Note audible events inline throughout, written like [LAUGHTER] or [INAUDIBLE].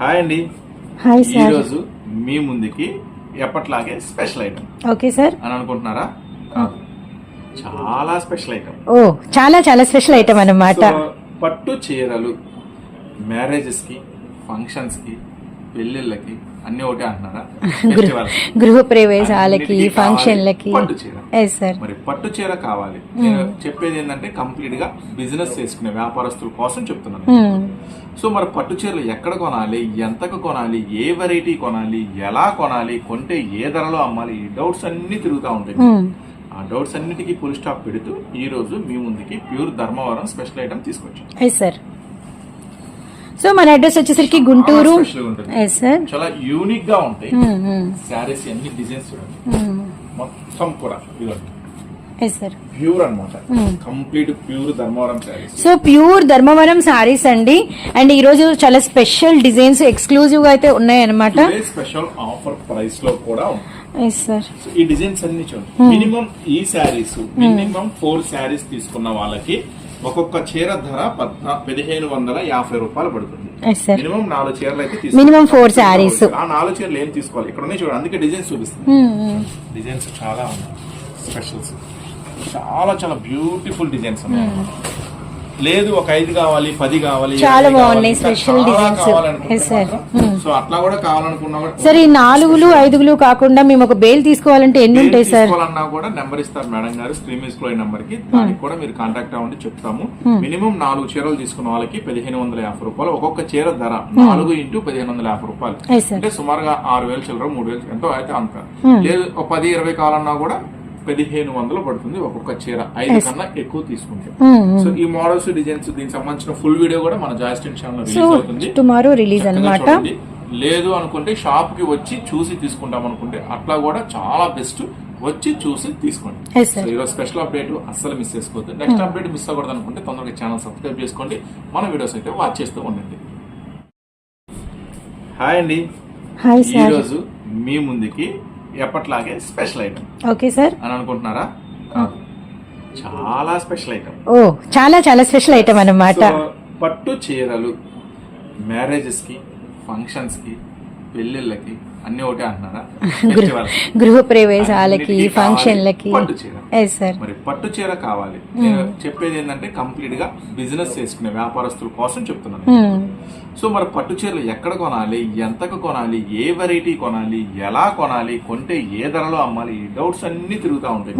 Hi అండి. Hi sir. రోజు మీ ముందుకి ఎప్పట్లాగే స్పెషల్ ఐటమ్. Okay sir. అని అనుకుంటున్నారా. చాలా స్పెషల్ ఐటమ్. ఓ చాలా చాలా స్పెషల్ ఐటమ్ అన్నమాట. పట్టు చీరలు మ్యారేజెస్కి ఫంక్షన్స్కి పెళ్ళిళ్ళకి అన్ని ఒకటే అంటున్నారా. [LAUGHS] గృహ ప్రవేశాలకి ఫంక్షన్లకి. పట్టు చీర. సార్ మరి పట్టు చీర కావాలి. నేను చెప్పేది ఏంటంటే కంప్లీట్గా బిజినెస్ చేసుకునే వ్యాపారస్తుల కోసం చెప్తున్నాను. సో మరి పట్టు చీరలు ఎక్కడ కొనాలి? ఎంతకు కొనాలి? ఏ వెరైటీ కొనాలి? ఎలా కొనాలి? కొంటే ఏ ధరలో అమ్మాలి? ఈ డౌట్స్ అన్ని తిరుగుతూ ఉంటాయి. ఆ డౌట్స్ అన్నిటికీ ఫుల్ స్టాప్ పెడుతూ ఈ రోజు మీ ముందుకి ప్యూర్ ధర్మవరం స్పెషల్ ఐటమ్ తీసుకొచ్చాం. సార్ సో మన అడ్రస్ వచ్చేసరికి గుంటూరు. చాలా యూనిక్గా ఉంటాయి. శారీస్ అన్ని డిజైన్స్ చూడండి. మొత్తం కూడా ప్యూర్ అన్నమాట. Complete pure Dharmavaram sarees so pure Dharmavaram sarees అండి. అండ్ ఈ రోజు చాలా స్పెషల్ డిజైన్స్ ఎక్స్క్లూజివ్గా అయితే ఉన్నాయన్నమాట. స్పెషల్ ఆఫర్ ప్రైస్లో కూడా ఈ డిజైన్స్ అన్ని చూడండి. మినిమం ఈ శారీస్ మినిమం ఫోర్ శారీస్ తీసుకున్న వాళ్ళకి ఒక్కొక్క చీర ధర పదిహేను వందల యాభై రూపాయలు పడుతుంది. మినిమం నాలుగు చీరలు అయితే. Minimum four sarees. ఆ నాలుగు చీరలు ఏం తీసుకోవాలి? ఇక్కడ ఉన్నాయి చూడండి అందుకే డిజైన్స్ చూపిస్తుంది డిజైన్స్ చాలా ఉన్నాయి. స్పెషల్స్ చాలా చాలా బ్యూటిఫుల్ డిజైన్స్ ఉన్నాయి. లేదు ఒక ఐదు కావాలి పది కావాలి చాలా బాగున్నాయి, Yes, sir. మాత్రం, సో అట్లా కూడా కావాలనుకున్నా సార్ ఈ నాలుగులు ఐదుగులు కాకుండా మేము ఒక బేల్ తీసుకోవాలంటే ఎన్ని ఉంటాయి సార్ తీసుకోవాలన్నా కూడా నెంబర్ ఇస్తారు మేడం గారు స్క్రీన్ స్క్లో నెంబర్కి దానికి కూడా మీరు కాంటాక్ట్ అవ్వండి చెప్తాము. మినిమం నాలుగు చీరలు తీసుకున్న వాళ్ళకి పదిహేను వందల యాభై రూపాయలు. ఒక్కొక్క చీర ధర నాలుగు ఇంటూ పదిహేను వందల యాభై రూపాయలు. అంటే సుమారుగా ఆరు వేలు చిల్లర మూడు వేలు ఎంతో అయితే అంత. లేదు ఒక పది ఇరవై కావాలన్నా కూడా పదిహేను వందలు పడుతుంది ఒక్కొక్క చీర. ఐదు కన్నా ఎక్కువ తీసుకుంటే. సో ఈ మోడల్స్ డిజైన్స్ దీనికి సంబంధించిన ఫుల్ వీడియో కూడా మన జాయిస్టిన్ ఛానల్ రిలీజ్ అవుతుంది. టుమారో రిలీజ్ చూడండి. లేదు అనుకుంటే షాప్కి వచ్చి చూసి తీసుకుంటాం అనుకుంటే. అట్లా కూడా చాలా బెస్ట్ వచ్చి చూసి తీసుకోండి. సో ఈరోజు స్పెషల్ అప్డేట్ అస్సలు మిస్ చేసుకోవద్దు. నెక్స్ట్ అప్డేట్ మిస్ అవ్వకూడదు అనుకుంటే తొందరగా ఛానల్ సబ్స్క్రైబ్ చేసుకోండి. మన వీడియోస్ అయితే వాచ్ చేస్తూ ఉండండి. హాయ్ అండి. హాయ్ ఈ సార్ రోజు మీ ముందుకి ఎప్పట్లాగే స్పెషల్ ఐటమ్. Okay sir. అని అనుకుంటున్నారా. చాలా స్పెషల్ ఐటమ్. ఓ చాలా చాలా స్పెషల్ ఐటమ్ అన్నమాట. పట్టు చీరలు మ్యారేజెస్కి ఫంక్షన్స్కి పెళ్ళిళ్ళకి అన్ని ఒకటే అంటున్నారా. [LAUGHS] గృహ ప్రవేశాలకి ఫంక్షన్లకి పట్టు చీర. సార్ మరి పట్టు చీర కావాలి. నేను చెప్పేది ఏంటంటే కంప్లీట్గా బిజినెస్ చేసుకునే వ్యాపారస్తుల కోసం చెప్తున్నాను. సో మరి పట్టు చీరలు ఎక్కడ కొనాలి? ఎంతకు కొనాలి? ఏ వెరైటీ కొనాలి? ఎలా కొనాలి? కొంటే ఏ ధరలో అమ్మాలి? ఈ డౌట్స్ అన్ని తిరుగుతూ ఉంటాయి.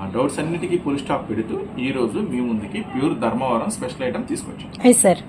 ఆ డౌట్స్ అన్నిటికీ ఫుల్ స్టాప్ పెడుతూ ఈ రోజు మీ ముందుకి ప్యూర్ ధర్మవరం స్పెషల్ ఐటమ్ తీసుకొచ్చాం. సార్